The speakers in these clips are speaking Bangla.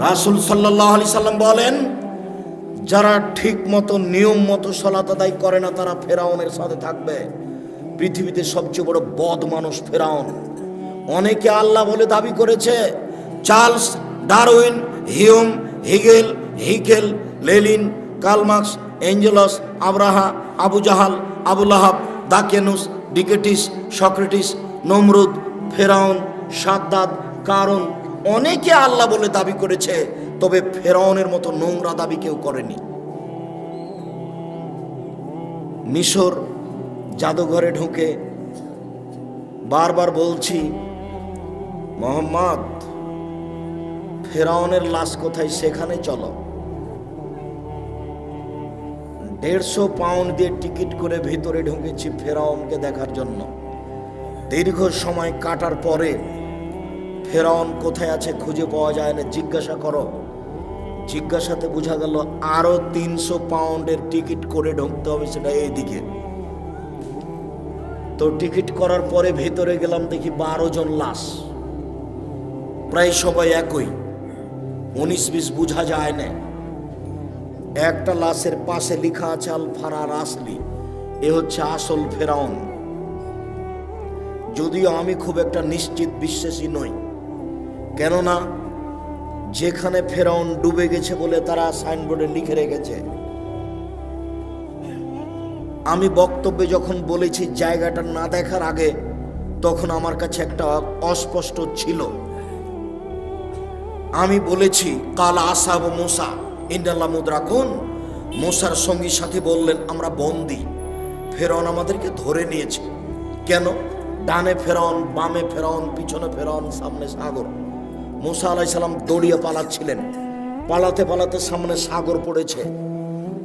রাসুল সাল্লাহ সাল্লাম বলেন, যারা ঠিক মতো, নিয়ম মতো সলাত আদায় করে না, তারা ফেরাউনের সাথে থাকবে। পৃথিবীতে সবচেয়ে বড় বদ মানুষ ফেরাউন। অনেকে আল্লাহ বলে দাবি করেছে, Charles Darwin, Hume, Hegel, Haeckel, Lenin Karl Marx Engels, Abraha, Abu Jahl Abul আহাব দাকেনুস ডিকেটিস, সক্রেটিস, নমরুদ, ফেরাউন সাদ্দাদ কারণ অনেকে আল্লাহ বলে দাবি করেছে, তবে ফেরাউনের মতো নোংরা দাবি কেউ করেনি। মিশর জাদুঘরে ঢুকে বারবার বলছি, মোহাম্মদ, ফেরাউনের লাশ কোথায়? সেখানে চলো। দেড়শো পাউন্ড দিয়ে টিকিট করে ভিতরে ঢুকেছি ফেরাউনকে দেখার জন্য। দীর্ঘ সময় কাটার পরে ফেরাউন কোথায় আছে খুঁজে পাওয়া যায় না, জিজ্ঞাসা করো। জিজ্ঞাসাতে বোঝা গেল আরও তিনশো পাউন্ডের টিকিট করে ঢুকতে হবে সেটা এইদিকে। তো টিকিট করার পরে ভেতরে গেলাম দেখি বারো জন লাশ। প্রায় সবাই একই। উনিশ বিশ বোঝা যায় না। একটা লাশের পাশে লেখা আছে আল ফারার আসলি এ হচ্ছে আসল ফেরাউন। যদিও আমি খুব একটা নিশ্চিত বিশ্বাসী নই। কেননা যেখানে ফেরাউন ডুবে গেছে বলে তারা সাইনবোর্ডে লিখে রেখেছে, আমি বক্তব্যে যখন বলেছি জায়গাটা না দেখার আগে, তখন আমার কাছে একটা অস্পষ্ট ছিল। আমি বলেছি, কাল আসাব মোসা ইন্ডাল্লা মুদ্রাকুন। মোসার সঙ্গী সাথে বললেন, আমরা বন্দি। ফেরাউন আমাদেরকে ধরে নিয়েছে। কেন? ডানে ফেরাউন, বামে ফেরাউন, পিছনে ফেরাউন, সামনে সাগর। মুসা আলাইসাল্লাম দৌড়িয়ে পালাচ্ছিলেন। পালাতে পালাতে সামনে সাগর পড়েছে।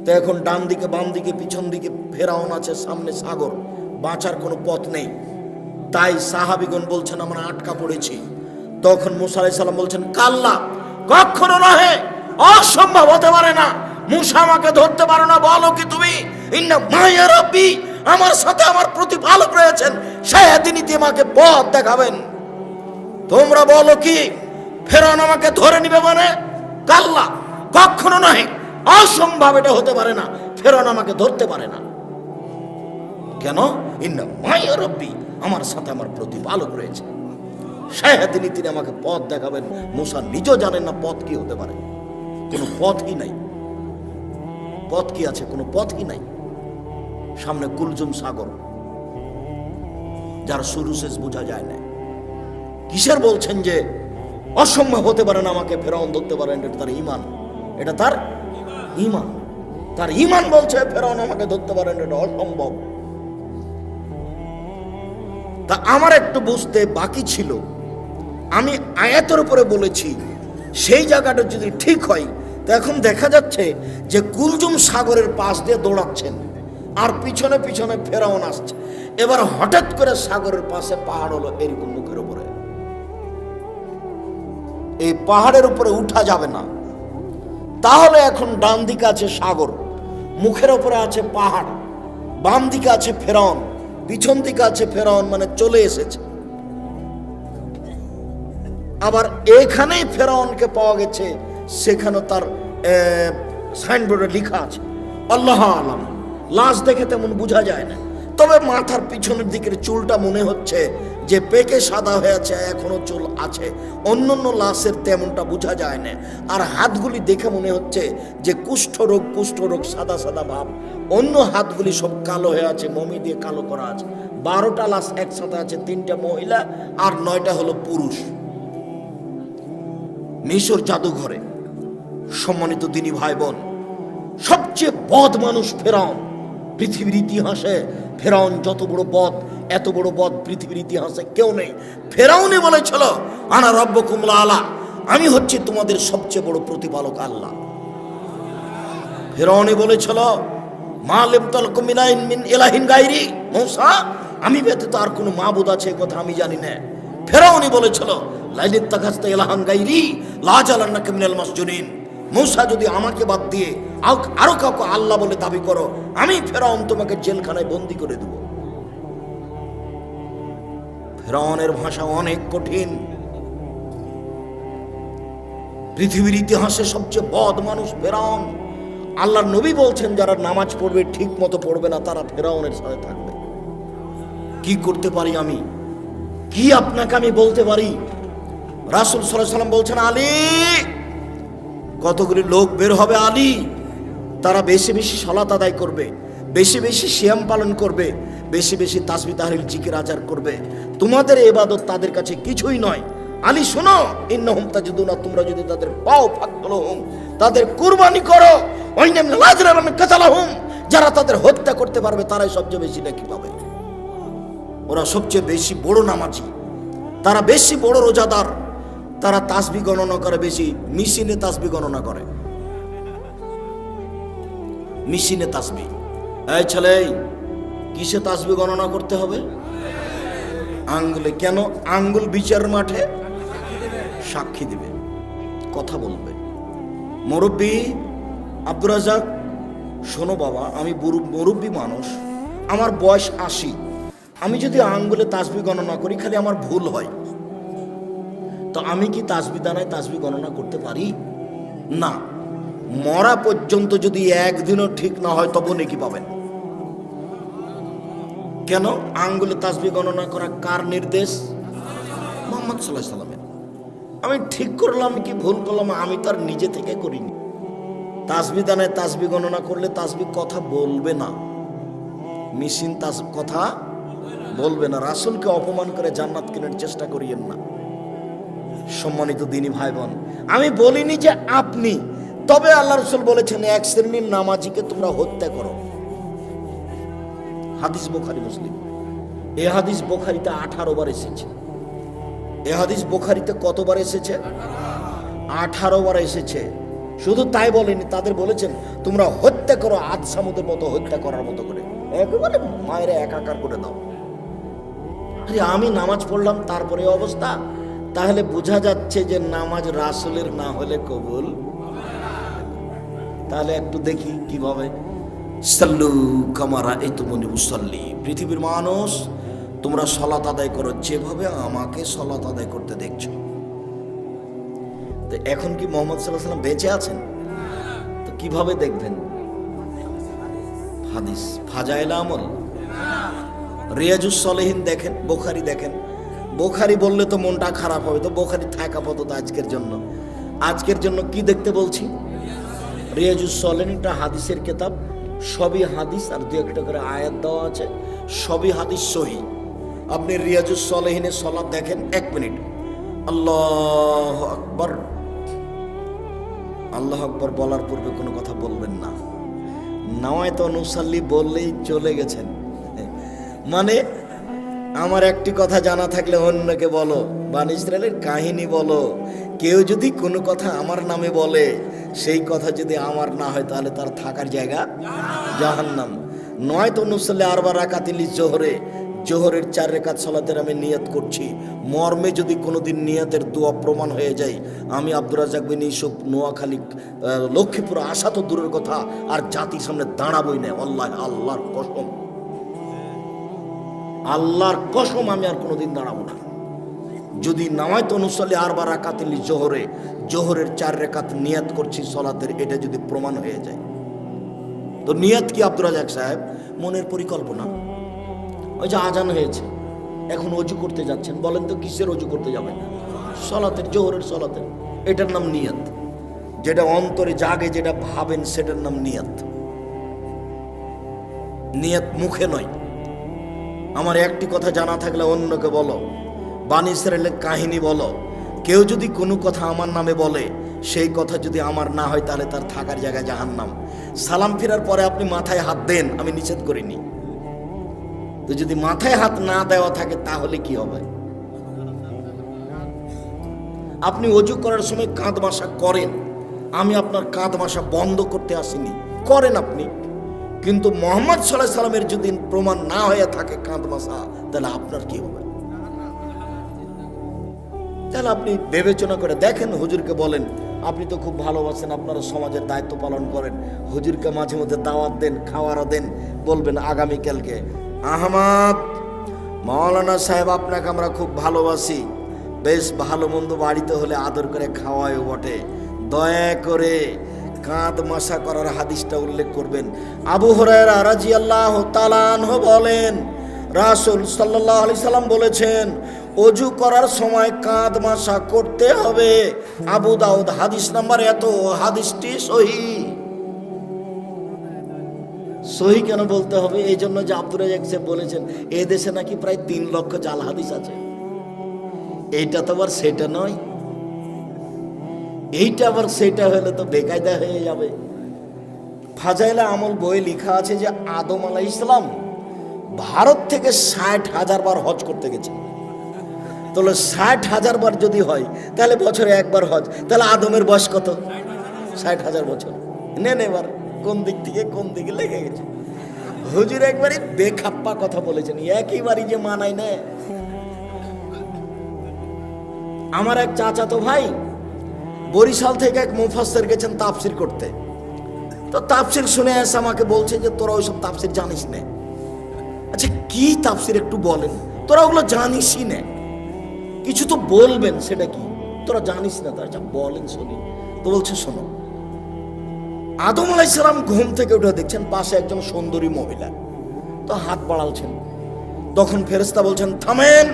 তো এখন ডান দিকে, বাম দিকে, পিছন দিকে ফেরাউন আছে, সামনে সাগর। বাঁচার কোনো পথ নেই। তাই সাহাবিগণ বলছেন, আমরা আটকা পড়েছি। তখন মুসা আলাইসাল্লাম বলছেন, কাল্লা, কখনো নহে অসম্ভব হতে পারে না। মুসা আমাকে ধরতে পারো না, বলো কি তুমি? মায়া আমার সাথে আমার প্রতিপালক রয়েছেন। সেদিনই তিনি আমাকে পথ দেখাবেন। তোমরা বলো কি? ফেরান আমাকে ধরে নিবে মানে কাল্লা। কখনো নহে, অসম্ভব এটা হতে পারে না ফেরান আমাকে ধরতে পারে না। কেন? আমার সাথে আমার প্রতিপালক রয়েছে। সেদিনই তিনি আমাকে পথ দেখাবেন। মুসা নিজেও জানেন না পথ কি হতে পারে। কোনো পথই নাই। পথ কি আছে? কোনো পথই নাই। সামনে কুলজুম সাগর। যার শুরু শেষ বোঝা যায় না। কিসের বলছেন যে অসম্ভব হতে পারে না আমাকে ফেরাউন ধরতে পারেন এটা তার ইমান এটা তার ইমান তার ইমান বলছে, ফেরাউন আমাকে ধরতে পারেন এটা অসম্ভব। তা আমার একটু বুঝতে বাকি ছিল। আমি আয়াতের উপরে বলেছি, সেই জায়গাটা যদি ঠিক হয়, তো এখন দেখা যাচ্ছে যে কুলজুম সাগরের পাশ দিয়ে দৌড়াচ্ছেন, আর পিছনে পিছনে ফেরাউন আসছে। এবার হঠাৎ করে সাগরের পাশে পাহাড় হলো এরকম মুখের এই পাহাড়ের উপরে উঠা যাবে না। তাহলে এখন ডান দিকে আছে সাগর, মুখের উপরে আছে পাহাড়, বাম দিকে আছে ফেরন, পিছন দিকে আছে ফেরাউন মানে চলে এসেছে। আবার এখানেই ফেরাউনকে পাওয়া গেছে সেখানে তার সাইনবোর্ডে লেখা আছে। আল্লাহ আলম। লাশ দেখে তেমন বোঝা যায় না। তবে মাথার পিছনের দিকের চুলটা মনে হচ্ছে যে পেকে সাদা হয়ে আছে এখনও চুল আছে। অন্যান্য লাশের তেমনটা বোঝা যায় না। আর হাতগুলি দেখে মনে হচ্ছে যে কুষ্ঠরোগ কুষ্ঠরোগ সাদা সাদা ভাব। অন্য হাতগুলি সব কালো হয়ে আছে, মমি দিয়ে কালো করা আছে। বারোটা লাশ একসাথে আছে, তিনটা মহিলা আর নয়টা হলো পুরুষ। মিশর জাদুঘরে সম্মানিত দিনী ভাই বোন, সবচেয়ে বদ মানুষ ফেরাউন। পৃথিবীর ইতিহাসে ফেরাউন যত বড় বদ, এত বড় বদ পৃথিবীর ইতিহাসে কেউ নেই। ফেরাউনে বলেছিল, আনা রব্ব কুমলা আলা আমি হচ্ছি তোমাদের সবচেয়ে বড় প্রতিপালক আল্লাহ। ফেরাউনে বলেছিল, মা লেমতল কুমিনাইন মিন এলাহিন গাইরি, মৌসা, আমি ব্যতীত আর কোনো মাবুদ আছে কথা আমি জানি না। ফেরাউনি বলেছিল লাইলিত তাকাস্তা এলাহান গাইরি লাজালান্নাকে মিনাল মাসজুনিন। মৌসা যদি আমাকে বাদ দিয়ে আরও কাউকে আল্লাহ বলে দাবি করো, আমি ফেরাউন তোমাকে জেলখানায় বন্দি করে দেব। ফেরাউনের ভাষা অনেক কঠিন। পৃথিবীর ইতিহাসে সবচেয়ে বদ মানুষ ফেরাউন। আল্লাহর নবী বলছেন, যারা নামাজ পড়বে ঠিক মতো পড়বে না, তারা ফেরাউনের সাথে থাকবে। কি করতে পারি আমি? কি আপনাকে আমি বলতে পারি? রাসুল সাল্লাহ সাল্লাম বলছেন, আলী কতগুলি লোক বের হবে আলী? তারা বেশি বেশি সলাত আদায় করবে, বেশি বেশি শ্যাম পালন করবে, বেশি বেশি তাসবি তাহরিল, জিকির আচার করবে। তোমাদের এবাদত তাদের কাছে কিছুই নয়। আলী, শোনো, ইন্নহুম তাজিদুনা, তোমরা যদি তাদের পাও ফাকলহুম তাদের কুরবানি করো। ওইনাম লাজরাবান কাতালাহুম, যারা তাদের হত্যা করতে পারবে, তারাই সবচেয়ে বেশি নাকি পাবে। ওরা সবচেয়ে বেশি বড় নামাজি। তারা বেশি বড় রোজাদার। তারা তাসবি গণনা করে বেশি, মেশিনে তাসবি গণনা করে। মেশিনে তাসবি। এই ছেলে, কিসে তাসবি গণনা করতে হবে? আঙ্গুলে। কেন? আঙ্গুল বিচার মাঠে সাক্ষী দিবে। কথা বলবে। মুরব্বী, আব্দুর রাজাক শোনো বাবা, আমি মুরব্বী মানুষ। আমার বয়স আশি। আমি যদি আঙ্গুলে তাসবি গণনা করি, খালি আমার ভুল হয়। তো আমি কি তাসবি দানায় তাসবি গণনা করতে পারি? না। মরা পর্যন্ত যদি একদিনও ঠিক না হয়, তবু নাকি পাবেন। কেন? আঙ্গুলে তাসবি গণনা করা কার নির্দেশ? মোহাম্মদ সাল্লাহ সাল্লামের। আমি ঠিক করলাম কি ভুল করলাম, আমি তার নিজে থেকে করিনি। তাসবি দানায় তাসবি গণনা করলে তাসবি কথা বলবে না। মিশিন তাস, কথা বলবে না। রাসুলকে অপমান করে জান্নাত কেনার চেষ্টা করিয়েন না। সম্মানিত দিনী ভাই বোন আমি বলিনি যে আপনি, তবে আল্লাহ রসুল বলেছেন, এক শ্রেণির নামাজিকে তোমরা হত্যা করো। হাদিস বোখারি, মুসলিম। এ হাদিস বোখারিতে আঠারো বার এসেছে। এ হাদিস বোখারিতে কতবার এসেছে? আঠারো বার এসেছে। শুধু তাই বলেনি, তাদের বলেছেন, তোমরা হত্যা করো আদ সামুদের মতো, হত্যা করার মতো করে। একেবারে মায়ের একাকার করে দাও। আরে আমি নামাজ পড়লাম, তারপরে অবস্থা? তাহলে বোঝা যাচ্ছে যে নামাজ রাসুলের না হলে কবুল তাহলে একটু দেখি কীভাবে। সাল্লু কামারা এই তো মনে মুসল্লি পৃথিবীর মানুষ, তোমরা সলাত আদায় করো, যেভাবে আমাকে সলাত আদায় করতে দেখছ। তো এখন কি মোহাম্মদ সাল্লাহ সাল্লাম বেঁচে আছেন? তো কীভাবে দেখবেন? হাদিস। ফাজাইল আমল। রিয়াজুস সলেহীন দেখেন, বোখারি দেখেন। বোখারি বললে তো মনটা খারাপ হবে, তো বোখারি থাক আপাতত আজকের জন্য। আজকের জন্য কি দেখতে বলছি? রিয়াজুস সলেহীন একটা হাদিসের কেতাব, সবই হাদিস আর দু একটা করে আয়াত দেওয়া আছে, সবই হাদিস সহি। আপনি রিয়াজুস সলেহিনের সলাদ দেখেন, এক মিনিট। আল্লাহ আকবর। আল্লাহ আকবর বলার পূর্বে কোনো কথা বলবেন না। নয় তো নুসাল্লি বললেই চলে গেছেন। মানে আমার একটি কথা জানা থাকলে অন্যকে বলো। বান ইসরায়েলের কাহিনী বলো। কেউ যদি কোনো কথা আমার নামে বলে, সেই কথা যদি আমার না হয়, তাহলে তার থাকার জায়গা জাহান্নাম। নয় তো নুসাল্লি আরবার রাকাতিলি জোহরে। জোহরের চার রেখাত সলাতের আমি নিয়ত করছি। মর্মে যদি কোনোদিন নিয়তের দোয়া প্রমাণ হয়ে যায়, আমি আব্দুর রাজাক বিন ইসুফ নোয়াখালী লক্ষ্মীপুর আসা তো দূরের কথা, আর জাতির সামনে দাঁড়াবই না। আল্লাহ আল্লাহর কসম। আল্লাহর কসম আমি আর কোনোদিন দাঁড়াবো না। যদি নামায়ত অনুসল্লি আরবার রাকাতিলি জোহরে, জোহরের চার রেখাত নিয়াত করছি সলাতের, এটা যদি প্রমাণ হয়ে যায়। তো নিয়াত কি আব্দুর রাজাক সাহেব? মনের পরিকল্পনা। ওই যে আজান হয়েছে, এখন অজু করতে যাচ্ছেন। বলেন তো কিসের অজু করতে যাবেন? সলাতের, জোহরের সলাতের। এটার নাম নিয়াত। যেটা অন্তরে জাগে, যেটা ভাবেন, সেটার নাম নিয়াত। নিয়াত মুখে নয়। আমার একটি কথা জানা থাকলে অন্যকে বলো। বানি ইসরায়েলের কাহিনী বলো। কেউ যদি কোনো কথা আমার নামে বলে, সেই কথা যদি আমার না হয়, তাহলে তার থাকার জায়গায় জাহান নাম সালাম ফেরার পরে আপনি মাথায় হাত দেন, আমি নিষেধ করিনি। তো যদি মাথায় হাত না দেওয়া থাকে, তাহলে কি হবে? আপনি অজু করার সময় কাঁধ মাসা করেন। আমি আপনার কাঁধ মাসা বন্ধ করতে আসিনি। করেন আপনি। কিন্তু মোহাম্মদ সাল্লাহ সাল্লামের যদি প্রমাণ না হয়ে থাকে কাঁধ মাসা, তাহলে আপনার কি হবে? তাহলে আপনি বিবেচনা করে দেখেন, হুজুরকে বলেন, আপনি তো খুব ভালোবাসেন, আপনারা সমাজের দায়িত্ব পালন করেন। হুজুরকে মাঝে মধ্যে দাওয়াত দেন, খাওয়ারও দেন, বলবেন আগামীকালকে, আহমাদ, মাওলানা সাহেব, আপনাকে আমরা খুব ভালোবাসি। বেশ ভালো মন্দ বাড়িতে হলে আদর করে খাওয়ায় বটে। দয়া করে কাঁধ মাসা করার হাদিসটা উল্লেখ করবেন। আবু হরায়রা আল্লাহ তালানহ বলেন, রাসুল সাল্লাহ আলি সাল্লাম বলেছেন, অজু করার সময় কাঁধ মাসা করতে হবে। আবু দাউদ হাদিস নাম্বার এত, হাদিসটি সহি। সহি কেন বলতে হবে? এই জন্য যে সাহেব বলেছেন, এ দেশে নাকি প্রায় তিন লক্ষ জাল হাদিস আছে। এইটা তো আবার সেটা নয়। এইটা আবার সেটা হলে তো বেকায়দা হয়ে যাবে। ফাজাইলা আমল বই লেখা আছে যে আদম আলাহ ইসলাম ভারত থেকে ষাট হাজার বার হজ করতে গেছে। তাহলে ষাট হাজার বার যদি হয়, তাহলে বছরে একবার হজ। তাহলে আদমের বয়স কত? ষাট হাজার বছর। নেন এবার, কোন দিক থেকে কোন দিকে লেগে গেছে। হুজুর একবারই বেখাপ্পা কথা বলেছেন একইবারই যে মানাই নেয় আমার এক চাচাতো ভাই বরিশাল থেকে এক মুফাসের গেছেন তাপসির করতে। তো তাপসির শুনে এসে আমাকে বলছে যে, তোরা ওইসব তাপসির জানিস না। আচ্ছা কি তাপসির একটু বলেন? তোরা ওগুলো জানিসই না। কিছু তো বলবেন, সেটা কি? তোরা জানিস না তো আচ্ছা বলেন শুনি। তো বলছে, শোনো, আদম আলাইসালাম ঘুম থেকে উঠে দেখছেন পাশে একজন সুন্দরী মহিলা। তো হাত বাড়ালছেন। তখন ফেরেস্তা বলছেন, থামেন।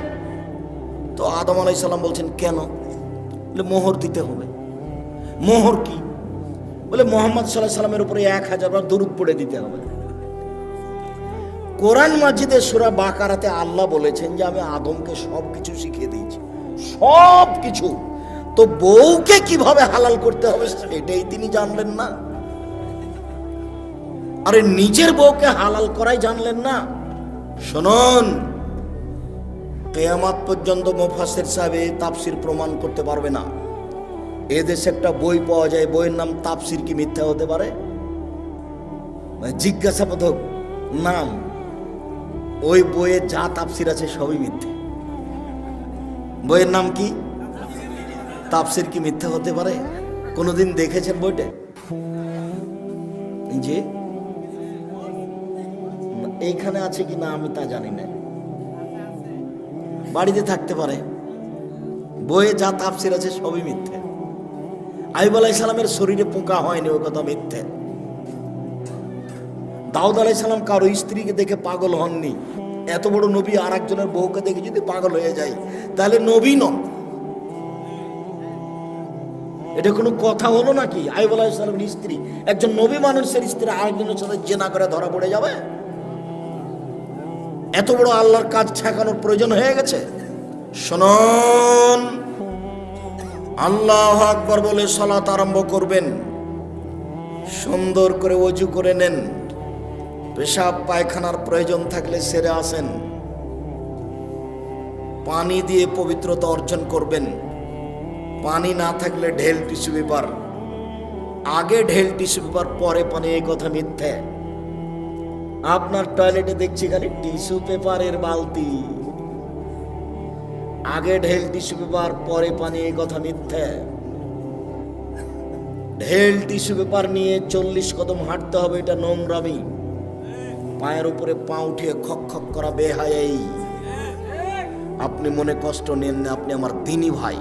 তো আদম আলাইসাল্লাম বলছেন, কেন? মোহর দিতে হবে। মোহর কি? বলে মোহাম্মদ সাল্লাহ সাল্লামের উপরে এক হাজার বার দরুদ পড়ে দিতে হবে। কোরআন মাজিদের সুরা বাকারাতে আল্লাহ বলেছেন যে, আমি আদমকে সব কিছু শিখিয়ে দিয়েছি। সব কিছু তো বউকে কীভাবে হালাল করতে হবে সেটাই তিনি জানলেন না। আরে নিজের বউকে হালাল করাই জানলেন না। শুনুন, কেয়ামাত পর্যন্ত মোফাসের সাহেব তাপসির প্রমাণ করতে পারবে না। এদেশে একটা বই পাওয়া যায়, বইয়ের নাম তাপসির কি মিথ্যা হতে পারে? মানে জিজ্ঞাসাবোধক নাম, ওই বইয়ে যা তাপসির আছে সবই মিথ্যে। বইয়ের নাম কি? তাপসির কি মিথ্যা হতে পারে? কোনোদিন দেখেছেন বইটা? যে, এইখানে আছে কি না আমি তা জানি না। বাড়িতে থাকতে পারে। বইয়ে যা তাপসির আছে সবই মিথ্যে। আইব আলাই সালামের শরীরে পোকা হয়নি, ও কথা মিথ্যে। দাউদ আলাই সালাম কারও স্ত্রীকে দেখে পাগল হননি। এত বড় নবী আর একজনের বউকে দেখে যদি পাগল হয়ে যায়, তাহলে নবী নন। এটা কোনো কথা হলো নাকি? আইব আলাই সালামের স্ত্রী, একজন নবী মানুষের স্ত্রী আরেকজনের সাথে জেনা করে ধরা পড়ে যাবে? এত বড় আল্লাহর কাজ ঠেকানোর প্রয়োজন হয়ে গেছে? শুনুন। আল্লাহ আকবর বলে সালাত আরম্ভ করবেন। সুন্দর করে অজু করে নেন। পেশাব, পায়খানার প্রয়োজন থাকলে সেরে আসেন। পানি দিয়ে পবিত্রতা অর্জন করবেন। পানি না থাকলে ঢেল টিস্যু পেপার আগে ঢেল টিস্যু পেপার পরে পানি, এই কথা মিথ্যে। আপনার টয়লেটে দেখছি খালি টিস্যু পেপারের বালতি। আগে ঢেল টিস্যু পেপার, পরে পানি, এই কথা মিথ্যে। ঢেল টিস্যু পেপার নিয়ে চল্লিশ কদম হাঁটতে হবে, এটা নোংরামি। পায়ের উপরে পা উঠিয়ে খক খক করা বেহায়াই। আপনি মনে কষ্ট নেন না, আপনি আমার দিনী ভাই।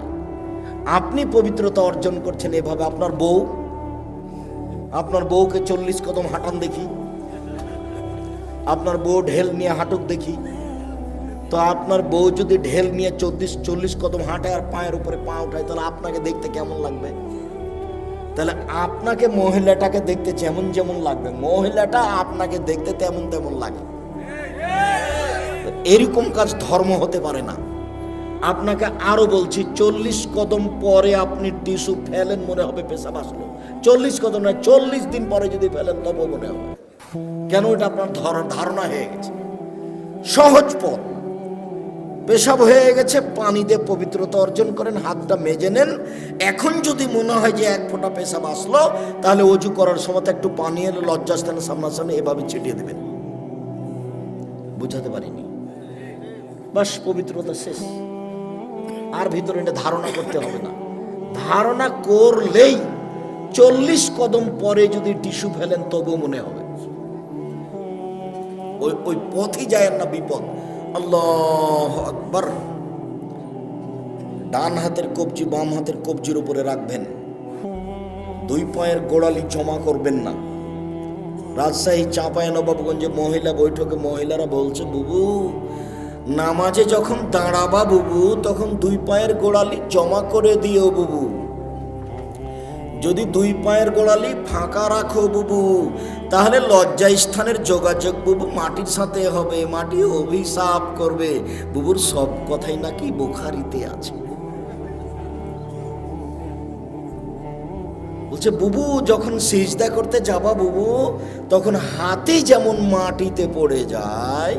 আপনি পবিত্রতা অর্জন করছেন এভাবে, আপনার বউ? আপনার বউকে চল্লিশ কদম হাঁটান দেখি। আপনার বউ ঢেল নিয়ে হাঁটুক দেখি। তো আপনার বউ যদি ঢেল নিয়ে চল্লিশ চল্লিশ কদম হাঁটে আর পায়ের উপরে পা উঠায়, তাহলে আপনাকে দেখতে কেমন লাগবে? তাহলে আপনাকে মহিলাটাকে দেখতে যেমন যেমন লাগবে। মহিলাটা আপনাকে দেখতে তেমন তেমন লাগে। এরকম কাজ ধর্ম হতে পারে না। আপনাকে আরও বলছি, চল্লিশ কদম পরে আপনি টিস্যু ফেলেন মনে হবে পেশা আসলো। চল্লিশ কদম না চল্লিশ দিন পরে যদি ফেলেন তবে মনে হবে। কেন এটা আপনার ধর- ধারণা হয়ে গেছে? সহজ পথ। পেশাব হয়ে গেছে, পানিতে পবিত্রতা অর্জন করেন, হাতটা মেজে নেন। এখন যদি মনে হয় যে এক ফোঁটা পেশাব আসলো, তাহলে অজু করার সময় একটু পানি এলে লজ্জাস্থানের সামনাসামনি এভাবে ছিটিয়ে দেবেন। বুঝাতে পারিনি। বাস, পবিত্রতা শেষ। আর ভিতরে এটা ধারণা করতে হবে না। ধারণা করলেই চল্লিশ কদম পরে যদি টিস্যু ফেলেন তবু মনে হবে। ওই ওই পথই যায় না বিপদ। আল্লাহ আকবার। ডান হাতের কবজি বাম হাতের কবজির উপরে রাখবেন। দুই পায়ের গোড়ালি জমা করবেন না। রাজশাহী চাঁপায় নবাবগঞ্জে মহিলা বৈঠকে মহিলারা বলছে, বুবু, নামাজে যখন দাঁড়াবা বুবু, তখন দুই পায়ের গোড়ালি জমা করে দিও বুবু। যদি দুই পায়ের গোড়ালি ফাঁকা রাখো বুবু, তাহলে লজ্জা স্থানের যোগাযোগ বুবু মাটির সাথে হবে, মাটি অভিশাপ করবে। বুবুর সব কথাই নাকি বোখারিতে আছে। বলছে, বুবু, যখন সিজদা করতে যাবা বুবু, তখন হাতে যেমন মাটিতে পড়ে যায়,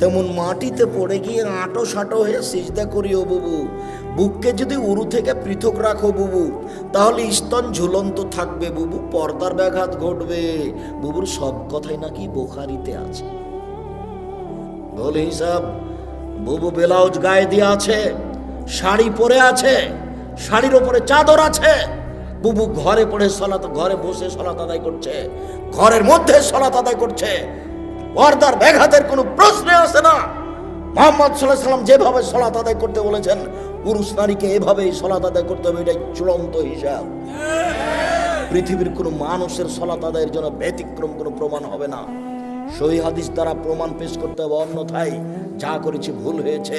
তেমন মাটিতে পড়ে গিয়ে আঁটো সাঁটো হয়ে সিজদা করিও বুবু। বুককে যদি উরু থেকে পৃথক রাখো বুবু, তাহলে স্তন ঝুলন্ত থাকবে বুবু, পর্দার ব্যাঘাত ঘটবে। বুবুর সব কথাই নাকি বোখারিতে আছে। বলে হিসাব, বুবু ব্লাউজ গায়ে দিয়ে আছে, শাড়ি পরে আছে, শাড়ির ওপরে চাদর আছে। বুবু ঘরে পড়ে সলাত, ঘরে বসে সলাত আদায় করছে, ঘরের মধ্যে সলাত আদায় করছে। পর্দার ব্যাঘাতের কোনো প্রশ্ন আসে না। মোহাম্মদ সাল্লাহ সাল্লাম যেভাবে সলাত আদায় করতে বলেছেন পুরুষ নারীকে এভাবেই সলাত আদায় করতে হবে, এটাই চূড়ান্ত হিসাব। পৃথিবীর কোনো মানুষের সলাত আদায়ের জন্য ব্যতিক্রম কোনো প্রমাণ হবে না। সহি হাদিস দ্বারা প্রমাণ পেশ করতে হবে, অন্যথায় যা করেছি ভুল হয়েছে,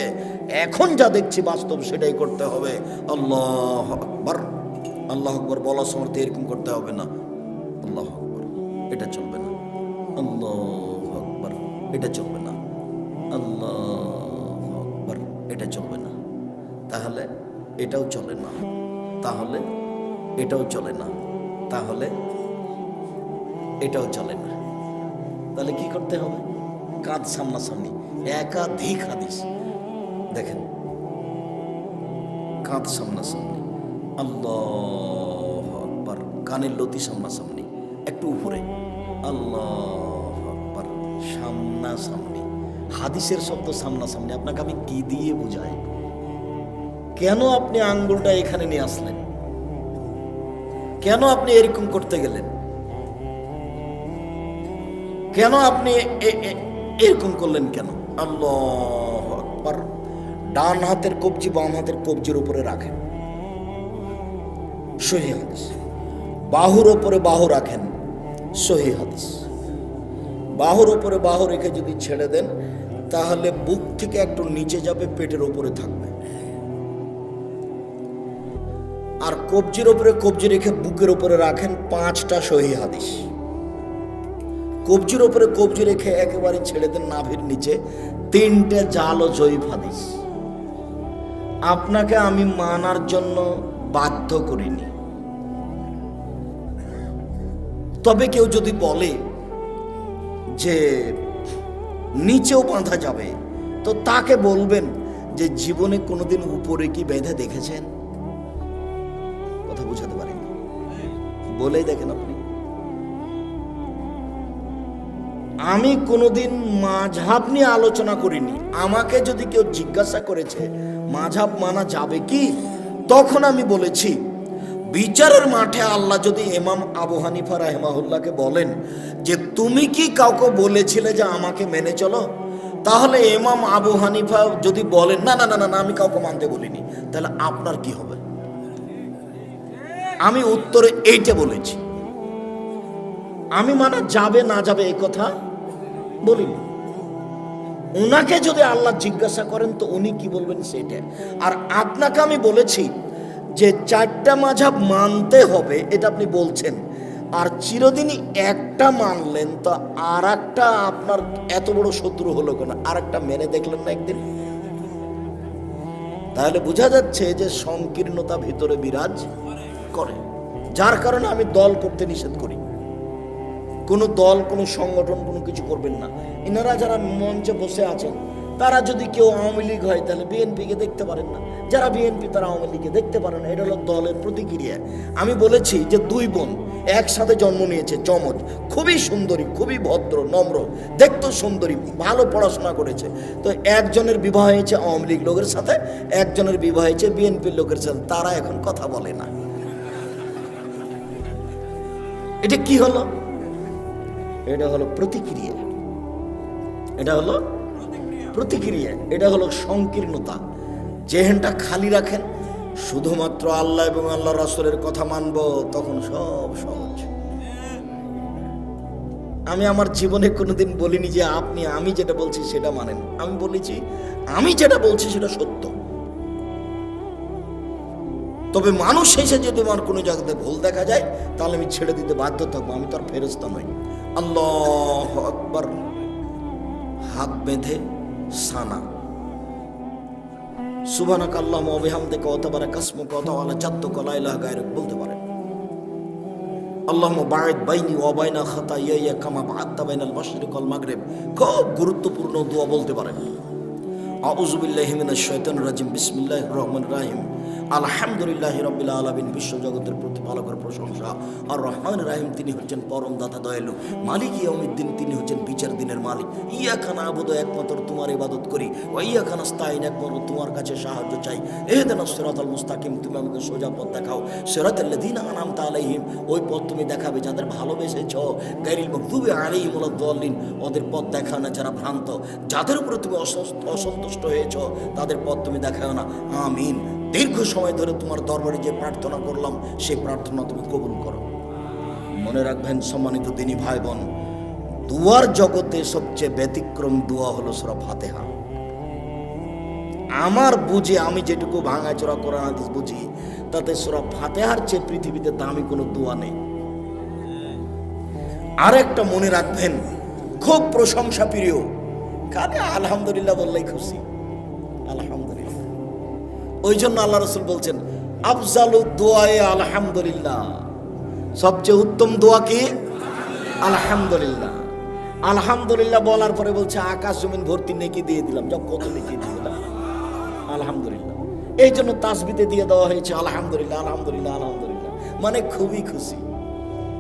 এখন যা দেখছি বাস্তব সেটাই করতে হবে। আল্লাহ আকবর। আল্লাহ আকবর বলা সমর্থ এরকম করতে হবে না। আল্লাহ আকবর। এটা চলবে না। আল্লাহ আকবর। এটা চলবে না। আল্লাহ আকবর। এটা চলবে না। তাহলে এটাও চলে না। তাহলে এটাও চলে না। তাহলে এটাও চলে না। তাহলে কি করতে হবে? কাঁধ সামনাসামনি, একাধিক হাদিস। দেখেন, কাঁধ সামনাসামনি, আল্লাহ আকবার, কানের লতি সামনাসামনি, একটু উপরে, আল্লাহ আকবার, সামনাসামনি। হাদিসের শব্দ সামনাসামনি, আপনাকে আমি কি দিয়ে বুঝাই? কেন আপনি আঙ্গুলটা এখানে নিয়ে আসলেন? কেন আপনি এরকম করতে গেলেন? কেন আপনি এরকম করলেন কেন? আল্লাহ ডান হাতের কবজি বাম হাতের কবজির উপরে রাখেন। সহি হাদিস। বাহুর ওপরে বাহু রাখেন। সহি হাদিস। বাহুর ওপরে বাহু রেখে যদি ছেড়ে দেন, তাহলে বুক থেকে একটু নিচে যাবে, পেটের ওপরে থাকবে। কবজির ওপরে কবজি রেখে বুকের ওপরে রাখেন পাঁচটা সহি হাদিস। কবজির ওপরে কবজি রেখে একেবারে ছেড়ে দেন নাভির নিচে তিনটে জাল ও জয়ীফ হাদিস। আপনাকে আমি মানার জন্য বাধ্য করিনি। তবে কেউ যদি বলে যে নিচেও বাঁধা যাবে, তো তাকে বলবেন যে জীবনে কোনোদিন উপরে কি বেঁধে দেখেছেন? বুঝাতে পারেন। বলেই দেখেন আপনি। আমি কোনোদিন মাঝাব নিয়ে আলোচনা করিনি। আমাকে যদি কেউ জিজ্ঞাসা করেছে মাঝাব মানা যাবে কি? তখন আমি বলেছি বিচারের মাঠে আল্লাহ যদি এমাম আবু হানিফা রাহেমাহুল্লাহকে বলেন যে তুমি কি কাউকে বলেছিলে যে আমাকে মেনে চলো? তাহলে এমাম আবু হানিফা যদি বলেন না না না না, আমি কাউকে মানতে বলিনি। তাহলে আপনার কি হবে? আমি উত্তরে এইটা বলেছি। আমি মানা যাবে না যাবে এই কথা বলিনি। ওনাকে যদি আল্লাহ জিজ্ঞাসা করেন, তো উনি কি বলবেন সেটা। আর আপনাকে আমি বলেছি যে চারটা মাঝাব মানতে হবে, এটা আপনি বলছেন। আর চিরদিনই একটা মানলেন, তো আর একটা আপনার এত বড় শত্রু হলো কেন? আর একটা মেনে দেখলেন না একদিন? তাহলে বোঝা যাচ্ছে যে সংকীর্ণতা ভিতরে বিরাজ। করে। যার কারণে আমি দল করতে নিষেধ করি। কোনো দল, কোনো সংগঠন কোনো কিছু করবেন না। এনারা যারা মঞ্চে বসে আছেন, তারা যদি কেউ আওয়ামী লীগ হয়, তাহলে বিএনপিকে দেখতে পারেন না। যারা বিএনপি, তারা আওয়ামী লীগকে দেখতে পারেন না। এটা হলো দলের প্রতিক্রিয়া। আমি বলেছি যে দুই বোন একসাথে জন্ম নিয়েছে চমচ খুবই সুন্দরী, খুবই ভদ্র, নম্র দেখতে সুন্দরী, ভালো পড়াশোনা করেছে। তো একজনের বিবাহ হয়েছে আওয়ামী লীগ লোকের সাথে, একজনের বিবাহ হয়েছে বিএনপির লোকের সাথে। তারা এখন কথা বলে না। এটা কি হলো? এটা হলো প্রতিক্রিয়া। এটা হলো প্রতিক্রিয়া। এটা হলো সংকীর্ণতা। জেহেনটা খালি রাখেন, শুধুমাত্র আল্লাহ এবং আল্লাহ রাসূলের কথা মানব, তখন সব সহজ। আমি আমার জীবনে কোনোদিন বলিনি যে আপনি, আমি যেটা বলছি সেটা মানেন। আমি বলেছি, আমি যেটা বলছি সেটা সত্য। তবে মানুষ শেষে যদি আমার কোনো জায়গাতে ভুল দেখা যায়, তাহলে আমি ছেড়ে দিতে বাধ্য থাকব, আমি তো আর ফেরস্তা নই। আল্লাহ আকবর। হাত বেঁধে সানা। সুবানাক আল্লাহ অবিহামদে কতবার কাসমু কত আলা জাত্ত কলাইলা গায়রক বলতে পারেন আল্লাহ বায়েদ বাইনি ওয়াবাইনা খাতা ইয়া কামা বাহাত্তা বাইনাল মাশরিক ওয়াল মাগরিব। খুব গুরুত্বপূর্ণ দোয়া বলতে পারেন আউযুবিল্লাহি মিনাশ শাইতানির রাজিম। বিসমিল্লাহির রহমানির রহিম। আলহামদুলিল্লাহ রব্বিল আলামিন। বিশ্ব প্রতিপালকের প্রশংসা। আর রহমান রাহিম, তিনি হচ্ছেন পরম দাতা দয়ালু। মালিক ইয়াউমিদ্দিন, তিনি হচ্ছেন বিচার দিনের মালিক। ইয়া আবুদ একমাত্র তোমার ইবাদত করি। ইয়া স্তাইন একমাত্র তোমার কাছে সাহায্য চাই। মুস্তাকিম, তুমি আমাকে সোজা পথ দেখাও। সিরাতাল্লাযিনা আনআমতা আলাইহিম, ওই পথ তুমি দেখাবে যাদের ভালোবেসেছ। গাইরিল মাগদুবি আলাইহিম ওয়ালাদ-দাল্লিন ওদের পথ দেখাও না যারা ভ্রান্ত। যাদের উপরে তুমি অসস- অসন্তুষ্ট হয়েছ, তাদের পথ তুমি দেখাও না। আমিন। দীর্ঘ সময় ধরে তোমার দরবারে যে প্রার্থনা করলাম সেই প্রার্থনা তুমি কবুল করো। মনে রাখবেন, সম্মানিত দিনী ভাই বোন দুয়ার জগতে সবচেয়ে ব্যতিক্রম দোয়া হলো সুরা ফাতেহা। আমার বুঝে, আমি যেটুকু ভাঙাচোরা কোরআন হাদিস বুঝি, তাতে সুরা ফাতেহার চেয়ে পৃথিবীতে দামি কোনো দোয়া নেই। আরেকটা মনে রাখবেন, খুব প্রশংসা প্রিয় কানে আলহামদুলিল্লাহ বললেই খুশি। আলহামদুলিল্লাহ। ওই জন্য আল্লাহ রসুল বলছেন, আফজালু দোয়ায়ে আলহামদুলিল্লাহ। সবচেয়ে উত্তম দোয়া কি? আলহামদুলিল্লাহ। আলহামদুলিল্লাহ বলার পরে বলছে, আকাশ জমিন ভর্তি নেকি দিয়ে দিলাম। যা কত নেকি দিয়ে দিলাম। আলহামদুলিল্লাহ। এই জন্য তাসবিতে দিয়ে দেওয়া হয়েছে, আলহামদুলিল্লাহ আলহামদুলিল্লাহ আলহামদুলিল্লাহ। মানে খুবই খুশি।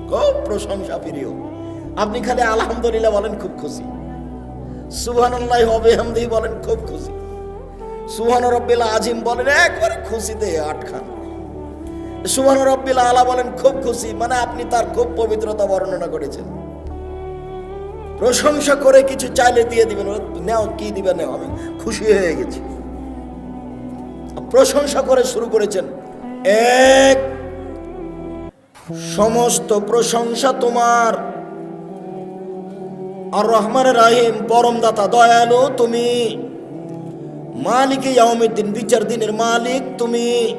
খুব প্রশংসা প্রিয় আপনি খালি আলহামদুলিল্লাহ বলেন, খুব খুশি। সুবহানাল্লাহ হবে হামদি বলেন, খুব খুশি। সুবহান রব্বিল আজিম বলেন, একবারে খুশিতে আটখান। সুবহান রব্বিল আলা বলেন, খুব খুশি মানে আপনি তার খুব পবিত্রতা বর্ণনা করেছেন। প্রশংসা করে কিছু চাইলে দিয়ে দিবেন নেও, কি দিবে, নেও, আমি খুশি হয়ে গেছি। প্রশংসা করে শুরু করেছেন, এক, সমস্ত প্রশংসা তোমার। আর রহমান রাহিম পরম দাতা দয়ালু, তুমি। মালিক ইয়াউমিদ্দিন বিচার দিনের মালিক, তুমি।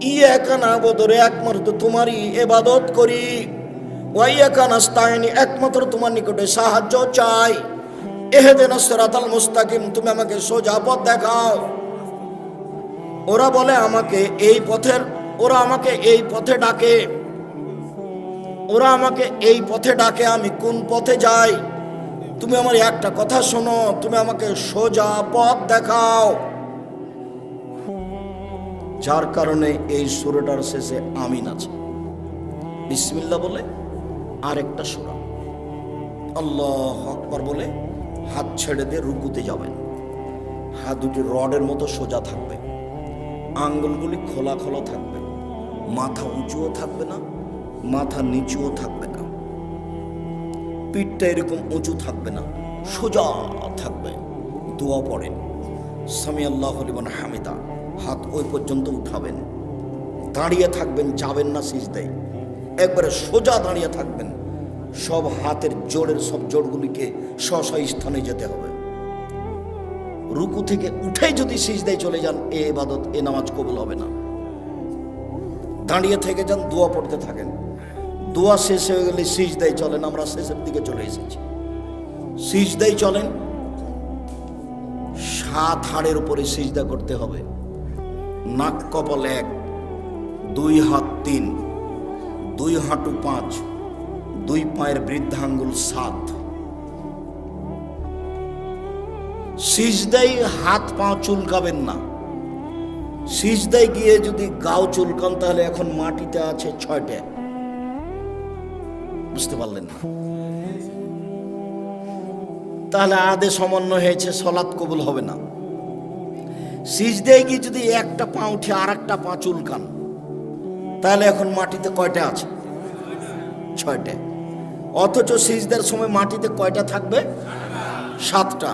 ইয়াকা নাবদরে একমাত্র তোমারই এবাদত করি। ওয়াইয়াকা নাস্তাইনি, একমাত্র তোমার নিকটে সাহায্য চাই। এহেদেন সিরাতাল মুস্তাকিম, তুমি আমাকে সোজা পথ দেখাও। ওরা বলে আমাকে এই পথের, ওরা আমাকে এই পথে ডাকে। ওরা আমাকে এই পথে ডাকে, আমি কোন পথে যাই? তুমি আমার একটা কথা শোনো, তুমি আমাকে সোজা পথ দেখাও। যার কারণে এই সুরটার শেষে আমিন আছে। বিসমিল্লা বলে আরেকটা সুরা। আল্লাহ আকবার বলে হাত ছেড়ে দিয়ে রুকুতে যাবেন। হাত দুটি রডের মতো সোজা থাকবে। আঙ্গুলগুলি খোলা খোলা থাকবে। মাথা উঁচুও থাকবে না। মাথা নিচুও থাকবে না। পিঠটা এরকম উঁচু থাকবে না, সোজা থাকবে। দোয়া পড়েন। সামি আল্লাহ হলিমান হামিদা, হাত ওই পর্যন্ত উঠাবেন। দাঁড়িয়ে থাকবেন, যাবেন না সিজদায়। একবারে সোজা দাঁড়িয়ে থাকবেন। সব হাতের জোরের সব জোরগুলিকে স্ব স্থানে যেতে হবে। রুকু থেকে উঠে যদি সিজদায় চলে যান, এ ইবাদত, এ নামাজ কবুল হবে না। দাঁড়িয়ে থেকে যান, দোয়া পড়তে থাকেন। দোয়া শেষ হয়ে গেলে সিজদাই চলেন আমরা শেষের দিকে চলে এসেছি। সিজদাই চলেন। সাত হাড়ের উপরে সিজদা করতে হবে। নাক কপাল এক, দুই হাত তিন, দুই হাঁটু পাঁচ, দুই পায়ের বৃদ্ধাঙ্গুল সাত। সিজদাই হাত পা চুলকাবেন না। সিজদায় গিয়ে যদি গাও চুলকান, তাহলে এখন মাটিতে আছে ছয়টা। বুঝতে পারলেন না। তাহলে আদে সমন্বয় হয়েছে, সলাৎ কবুল হবে না। সিজদায় গিয়ে যদি একটা পা উঠে আর একটা পা চুলকান, তাহলে এখন মাটিতে কয়টা আছে? ছয়টা। অথচ সিজদার সময় মাটিতে কয়টা থাকবে? সাতটা।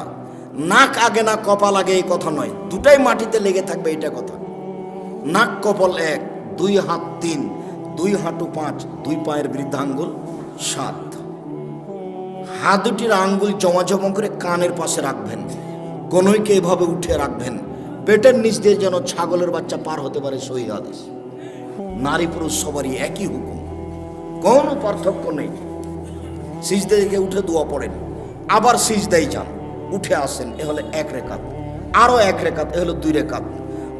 নাক আগে না কপাল আগে এই কথা নয়, দুটাই মাটিতে লেগে থাকবে এটা কথা। নাক কপাল এক, দুই হাত তিন, দুই হাঁটু পাঁচ, দুই পায়ের বৃদ্ধাঙ্গুল সাত। হাত দুটির আঙ্গুল জমা জমা করে কানের পাশে রাখবেন। কনইকে এভাবে উঠে রাখবেন। পেটের নিচ দিয়ে যেন ছাগলের বাচ্চা পার হতে পারে সহি হাদিস। নারী পুরুষ সবারই একই হুকুম। কোনো পার্থক্য নেই। সিজদা থেকে উঠে দোয়া পড়েন। আবার সিজদাই যান। উঠে আসেন। এ হলে এক রেখাত। আরও এক রেখাত। এ হলো দুই রেখাত।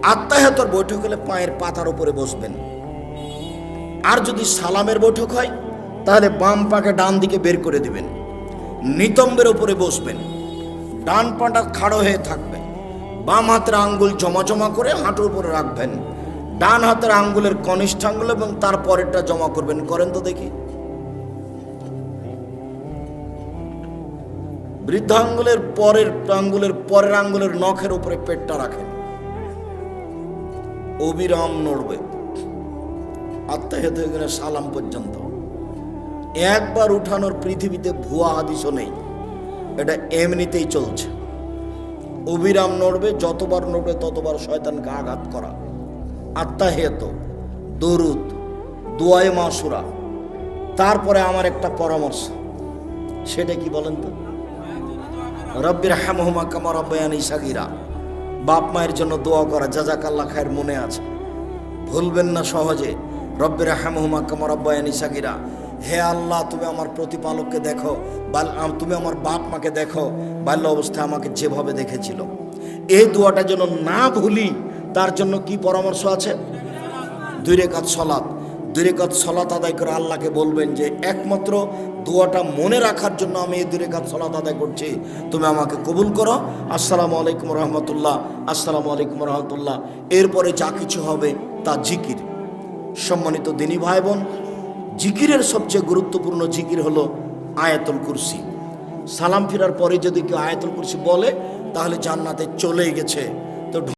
আত্মাহতর বৈঠক হলে পায়ের পাতার উপরে বসবেন। আর যদি সালামের বৈঠক হয় তাহলে বাম পাকে ডান দিকে বের করে দিবেন। নিতম্বের উপরে বসবেন। ডান পাটা খাড়ো হয়ে থাকবে। বাম হাতের আঙ্গুল জমা জমা করে হাঁটুর উপরে রাখবেন। ডান হাতের আঙ্গুলের কনিষ্ঠ আঙ্গুল এবং তার পরেরটা জমা করবেন। করেন তো দেখি। বৃদ্ধাঙ্গুলের পরের আঙ্গুলের পরের আঙ্গুলের নখের উপরে পেটটা রাখেন। অবিরাম নড়বে। আত্মাহেত সালাম পর্যন্ত। একবার উঠানোর পৃথিবীতে ভুয়া হাদিসও নেই। এটা এমনিতেই চলছে। অবিরাম নড়বে, যতবার নড়বে ততবার শয়তানকে আঘাত করা। আত্মাহেত দরুদ, দোয়ায় মাসুরা। তারপরে আমার একটা পরামর্শ। সেটা কি বলেন তো? রব্বির হ্যামহুমা কামা রব্বায়ানি সাগিরা। বাপ মায়ের জন্য দোয়া করা জাজাকাল্লা খায়ের মনে আছে। ভুলবেন না সহজে। রব্বির হ্যামহুমা কামা রব্বায়ানি সাগিরা। হে আল্লাহ, তুমি আমার প্রতিপালককে দেখো। বাল তুমি আমার বাপ মাকে দেখো। বাল্য অবস্থায় আমাকে যেভাবে দেখেছিল। এই দোয়াটা যেন না ভুলি, তার জন্য কি পরামর্শ আছে? দুই রেখাত সলাৎ দুই রেখাত সলাৎ আদায় করে আল্লাহকে বলবেন যে, একমাত্র দোয়াটা মনে রাখার জন্য আমি এই দুই রেখাত সলাৎ আদায় করছি। তুমি আমাকে কবুল করো। আসসালামু আলাইকুম রহমতুল্লাহ। আসসালামু আলাইকুম রহমতুল্লাহ। এরপরে যা কিছু হবে তা জিকির। সম্মানিত দিনী ভাই বোন জিকিরের সবচেয়ে গুরুত্বপূর্ণ জিকির হলো আয়াতুল কুরসি। সালাম ফিরার পরে যদি কেউ আয়াতুল কুরসি বলে, তাহলে জান্নাতে চলে গেছে।